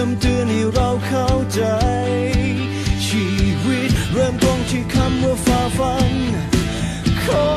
คำเตือนให้เราเข้าใจ ชีวิตเริ่มต้นที่คำว่าฝ่าฟันขอ